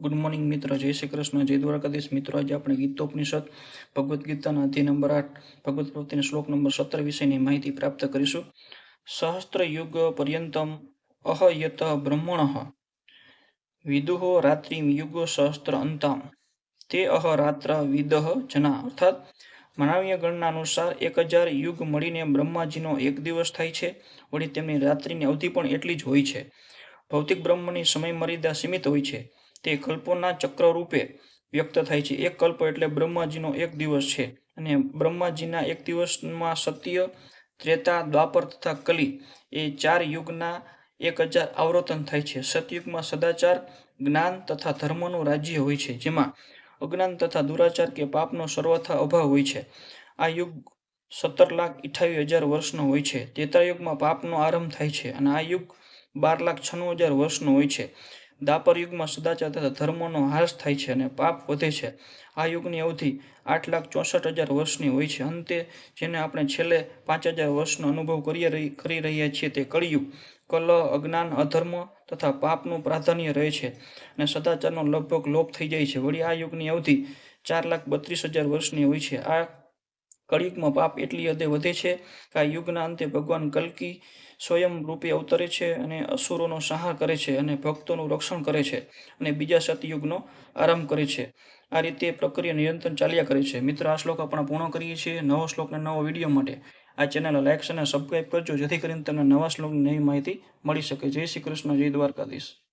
Good morning મિત્ર. જય શ્રી કૃષ્ણ. જય દ્વારકાધીશ મિત્રો. આજે આપણે ગીતોપનિષદ ભગવદ્ ગીતાના અધ્યાય નંબર આઠ, ભગવદ્ પ્રવૃત્તિના શ્લોક નંબર સત્તર વિશેની માહિતી પ્રાપ્ત કરીશું. સહસ્ત્ર યુગ પર્યંતમ અહયત બ્રહ્મણ. વિદુહો રાત્રિમ યુગો સહસ્ત્ર અંતામ. તે અહરાત્ર વિદહ જના. અર્થાત માનવીય ગણના અનુસાર એક હજાર યુગ મળીને બ્રહ્માજીનો એક દિવસ થાય છે. વળી તેમની રાત્રિની અવધિ પણ એટલી જ હોય છે. ભૌતિક બ્રહ્મની સમય મર્યાદા સીમિત હોય છે. તે કલ્પોના ચક્ર રૂપે વ્યક્ત થાય છે. એક કલ્પ એટલે બ્રહ્માજીનો એક દિવસ છે અને બ્રહ્માજીના એક દિવસમાં સત્ય, ત્રેતા, દ્વાપર તથા કલી એ ચાર યુગના એક હજાર આવર્તન થાય છે. સતયુગમાં સદાચાર, જ્ઞાન તથા ધર્મનું રાજ્ય હોય છે, જેમાં અજ્ઞાન તથા દુરાચાર કે પાપનો સર્વથા અભાવ હોય છે. આ યુગ સત્તર લાખ અઠ્યાવીસ હજાર વર્ષનો હોય છે. ત્રેતા યુગમાં પાપનો આરંભ થાય છે અને આ યુગ બાર લાખ છન્નું હજાર વર્ષનો હોય છે. દાપર યુગમાં સદાચાર તથા ધર્મનો હાસ થાય છે અને પાપ વધે છે. આ યુગની અવધિ આઠ લાખ ચોસઠ હજાર વર્ષની હોય છે. અંતે જેને આપણે છેલ્લે પાંચ હજાર વર્ષનો અનુભવ કરી કરી રહ્યા છીએ તે કળિયુગ. કલ, અજ્ઞાન, અધર્મ તથા પાપનું પ્રાધાન્ય રહે છે અને સદાચારનો લગભગ લોપ થઈ જાય છે. વળી આ યુગની અવધિ ચાર લાખ બત્રીસ હજાર વર્ષની હોય છે. આ કળિયુગમાં પાપ એટલી હદે વધે છે કે આ યુગના અંતે ભગવાન કલ્કી સ્વયં રૂપે અવતરે છે અને અસુરોનો સંહાર કરે છે અને ભક્તોનું રક્ષણ કરે છે અને બીજા સતયુગનો આરંભ કરે છે. આ રીતે પ્રક્રિયા નિરંતર ચાલ્યા કરે છે. મિત્ર, આ શ્લોક આપણે પૂર્ણ કરીએ છીએ નવો શ્લોકને નવો વીડિયો માટે. આ ચેનલ લાઇક અને સબસ્ક્રાઈબ કરજો જેથી કરીને તમને નવા શ્લોકની નવી માહિતી મળી શકે. જય શ્રી કૃષ્ણ, જય દ્વારકાધીશ.